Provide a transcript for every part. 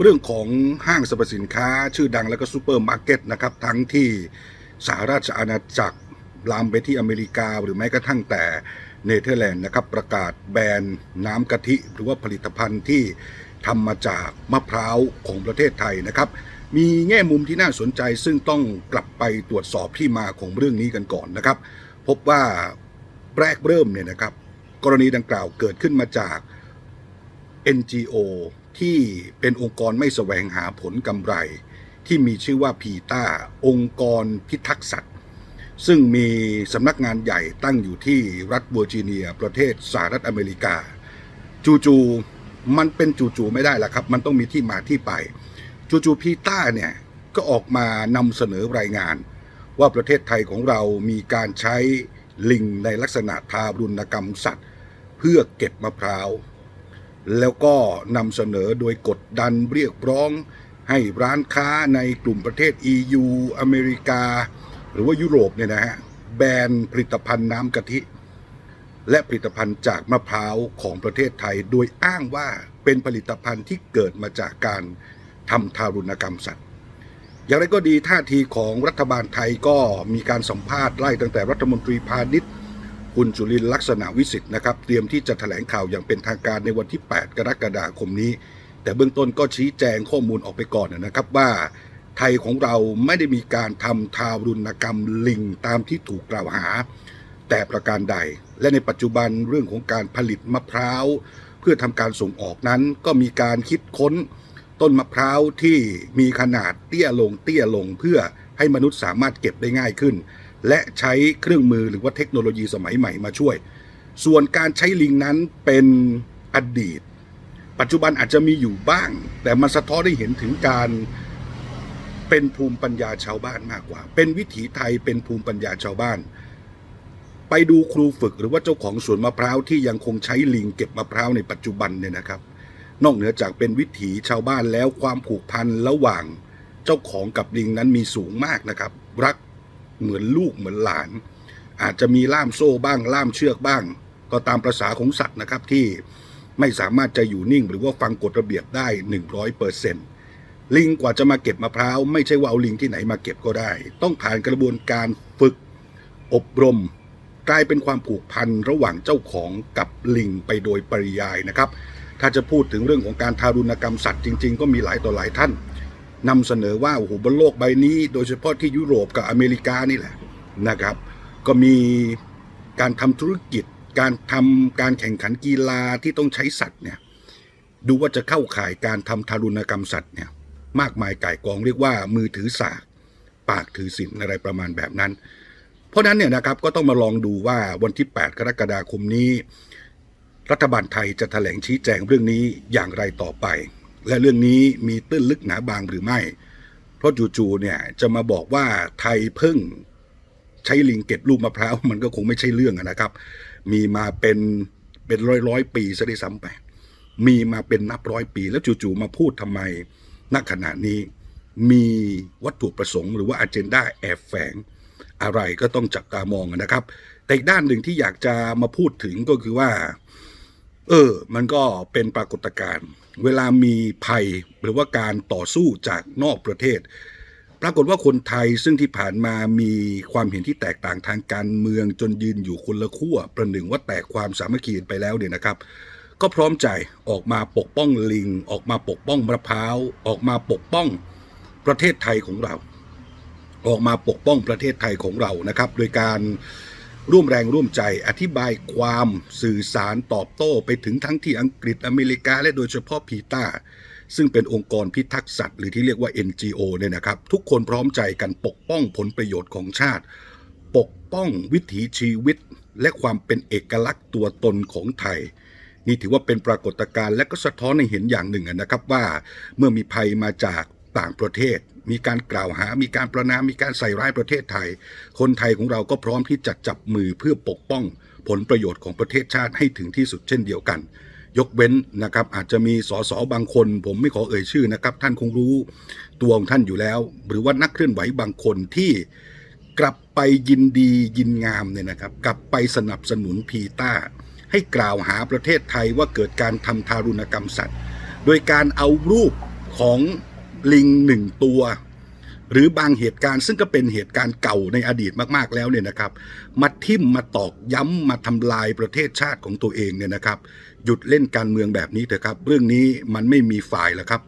เรื่องของห้างสรรพสินค้า ชื่อดังแล้วก็ซูเปอร์มาร์เก็ตนะครับทั้งที่สหราชอาณาจักรลามไปที่อเมริกา หรือแม้กระทั่งแต่เนเธอร์แลนด์นะครับประกาศแบนน้ำกะทิ หรือว่าผลิตภัณฑ์ที่ทำมาจากมะพร้าวของประเทศไทยนะครับ มีแง่มุมที่น่าสนใจซึ่งต้องกลับไปตรวจสอบที่มาของเรื่องนี้กันก่อนนะครับ พบว่าแรกเริ่มเนี่ยนะครับ กรณีดังกล่าวเกิดขึ้นมาจาก NGO ที่เป็นองค์กรไม่แสวงหาผลกำไร ที่มีชื่อว่าพีตาองค์กรพิทักษ์สัตว์ ซึ่งมีสำนักงานใหญ่ตั้งอยู่ที่รัฐเวอร์จิเนีย ประเทศสหรัฐอเมริกา จูๆมันเป็นจูๆไม่ได้ละครับ มันต้องมีที่มาที่ไปจูๆพีตาเนี่ยก็ออกมานำเสนอรายงาน ว่าประเทศไทยของเรามีการใช้ลิงในลักษณะทารุณกรรมสัตว์ เพื่อเก็บมะพร้าว แล้วก็นำเสนอโดยกดดันเรียกร้อง ให้ร้านค้าในกลุ่มประเทศ EU อเมริกา หรือว่ายุโรปเนี่ยนะฮะแบนผลิตภัณฑ์น้ำกะทิ และผลิตภัณฑ์จากมะพร้าวของประเทศไทย โดยอ้างว่าเป็นผลิตภัณฑ์ที่เกิดมาจากการทำทารุณกรรมสัตว์อย่างไรก็ดีท่าทีของรัฐบาลไทยก็มีการสัมภาษณ์ไล่ตั้งแต่รัฐมนตรีพาณิชย์ คุณจุลินลักษณะวิสิทธ์นะครับ เตรียมที่จะแถลงข่าวอย่างเป็นทางการในวันที่ 8 กรกฎาคมนี้ แต่เบื้องต้นก็ชี้แจงข้อมูลออกไปก่อนนะครับว่า ไทยของเราไม่ได้มีการทำทารุณกรรมลิงตามที่ถูกกล่าวหา แต่ประการใด และในปัจจุบันเรื่องของการผลิตมะพร้าว เพื่อทำการส่งออกนั้นก็มีการคิดค้น ต้นมะพร้าวที่มีขนาดเตี้ยลงเตี้ยลงเพื่อให้มนุษย์สามารถเก็บได้ง่ายขึ้น และใช้เครื่องมือหรือว่าเทคโนโลยีสมัยใหม่มาช่วย ส่วนการใช้ลิงนั้นเป็นอดีต ปัจจุบันอาจจะมีอยู่บ้าง แต่มันสะท้อนให้เห็นถึงการเป็นภูมิปัญญาชาวบ้านมากกว่า เป็นวิถีไทยเป็นภูมิปัญญาชาวบ้าน ไปดูครูฝึกหรือว่าเจ้าของสวนมะพร้าวที่ยังคงใช้ลิงเก็บมะพร้าวในปัจจุบันเนี่ยนะครับ นอกเหนือจากเป็นวิถีชาวบ้านแล้วความผูกพันระหว่างเจ้าของกับลิงนั้นมีสูงมากนะครับ รัก เหมือนลูกเหมือนหลาน อาจจะมีล่ามโซ่บ้าง ล่ามเชือกบ้าง ก็ตามประษาของสัตว์นะครับที่ไม่สามารถจะอยู่นิ่ง หรือว่าฟังกฎระเบียบได้ 100เปอร์เซ็นต์ลิงกว่าจะมาเก็บมะพร้าวไม่ใช่ว่าเอาลิงที่ไหนมาเก็บก็ได้ ต้องผ่านกระบวนการฝึกอบรม กลายเป็นความผูกพันระหว่างเจ้าของกับลิงไปโดยปริยายนะครับ ถ้าจะพูดถึงเรื่องของการทารุณกรรมสัตว์จริง ๆ ก็มีหลายต่อหลายท่าน นำเสนอว่าโอ้โหบนโลกใบนี้ โดยเฉพาะที่ยุโรปกับอเมริกานี่แหละนะครับ ก็มีการทำธุรกิจ การทำการแข่งขันกีฬาที่ต้องใช้สัตว์เนี่ยดูว่าจะเข้าข่ายการทำทารุณกรรมสัตว์เนี่ยมากมายก่ายกองเรียกว่ามือถือสาก ปากถือศีลอะไรประมาณแบบนั้น เพราะนั้นเนี่ยนะครับก็ต้องมาลองดูว่าวันที่ 8 กรกฎาคมนี้ รัฐบาลไทยจะแถลงชี้แจงเรื่องนี้อย่างไรต่อไป และเรื่องนี้มีตื้นลึกหนาบางหรือไม่ เพราะจู่ๆเนี่ยจะมาบอกว่าไทยเพิ่งใช้ลิงเก็บลูกมะพร้าวมันก็คงไม่ใช่เรื่องนะครับ มีมาเป็นเป็นร้อยร้อยปีซะด้วยซ้ำไปมีมาเป็นนับร้อยปี แล้วจู่ๆมาพูดทำไมณขณะนี้ มีวัตถุประสงค์หรือว่าอ g e n d a แอบแฝง อะไรก็ต้องจับตามองนะครับ แต่อีกด้านหนึ่งที่อยากจะมาพูดถึงก็คือว่า เออ มันก็เป็นปรากฏการณ์ เวลามีภัยหรือว่าการต่อสู้จากนอกประเทศ ปรากฏว่าคนไทยซึ่งที่ผ่านมามีความเห็นที่แตกต่างทางการเมืองจนยืนอยู่คนละขั้วประหนึ่งว่าแตกความสามัคคีไปแล้วเนี่ยนะครับ ก็พร้อมใจออกมาปกป้องลิง ออกมาปกป้องมะพร้าว ออกมาปกป้องประเทศไทยของเรา ออกมาปกป้องประเทศไทยของเรานะครับ โดยการ ร่วมแรงร่วมใจอธิบายความสื่อสารตอบโต้ไปถึงทั้งที่อังกฤษอเมริกา และโดยเฉพาะพีตาซึ่งเป็นองค์กรพิทักษ์สัตว์หรือที่เรียกว่า NGO เนี่ยนะครับ ทุกคนพร้อมใจกันปกป้องผลประโยชน์ของชาติ ปกป้องวิถีชีวิต และความเป็นเอกลักษณ์ตัวตนของไทย นี่ถือว่าเป็นปรากฏการณ์และก็สะท้อนให้เห็นอย่างหนึ่งนะครับว่า เมื่อมีภัยมาจาก ต่างประเทศ มีการกล่าวหา มีการประนาม มีการใส่ร้ายประเทศไทย คนไทยของเราก็พร้อมที่จะจับมือเพื่อปกป้อง ผลประโยชน์ของประเทศชาติให้ถึงที่สุดเช่นเดียวกัน ยกเว้นนะครับอาจจะมีสสบางคน ผมไม่ขอเอ่ยชื่อนะครับ ท่านคงรู้ตัวของท่านอยู่แล้ว หรือว่านักเคลื่อนไหวบางคนที่กลับไปยินดียินงามเนี่ยนะครับ กลับไปสนับสนุนพีตาให้กล่าวหาประเทศไทยว่าเกิดการทำทารุณกรรมสัตว์ โดยการเอารูปของ ลิงหนึ่งตัว หรือบางเหตุการณ์ซึ่งก็เป็นเหตุการณ์เก่าในอดีตมากๆแล้วเนี่ยนะครับ มาทิ่มมาตอกย้ำมาทำลายประเทศชาติของตัวเองเนี่ยนะครับ หยุดเล่นการเมืองแบบนี้เถอะครับ เรื่องนี้มันไม่มีฝ่ายแล้วครับ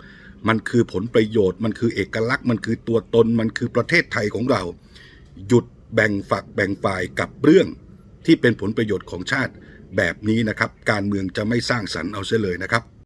มันคือผลประโยชน์ มันคือเอกลักษณ์ มันคือตัวตนมันคือประเทศไทยของเรา หยุดแบ่งฝักแบ่งฝ่ายกับเรื่องที่เป็นผลประโยชน์ของชาติแบบนี้นะครับ การเมืองจะไม่สร้างสรรค์เอาเสียเลยนะครับ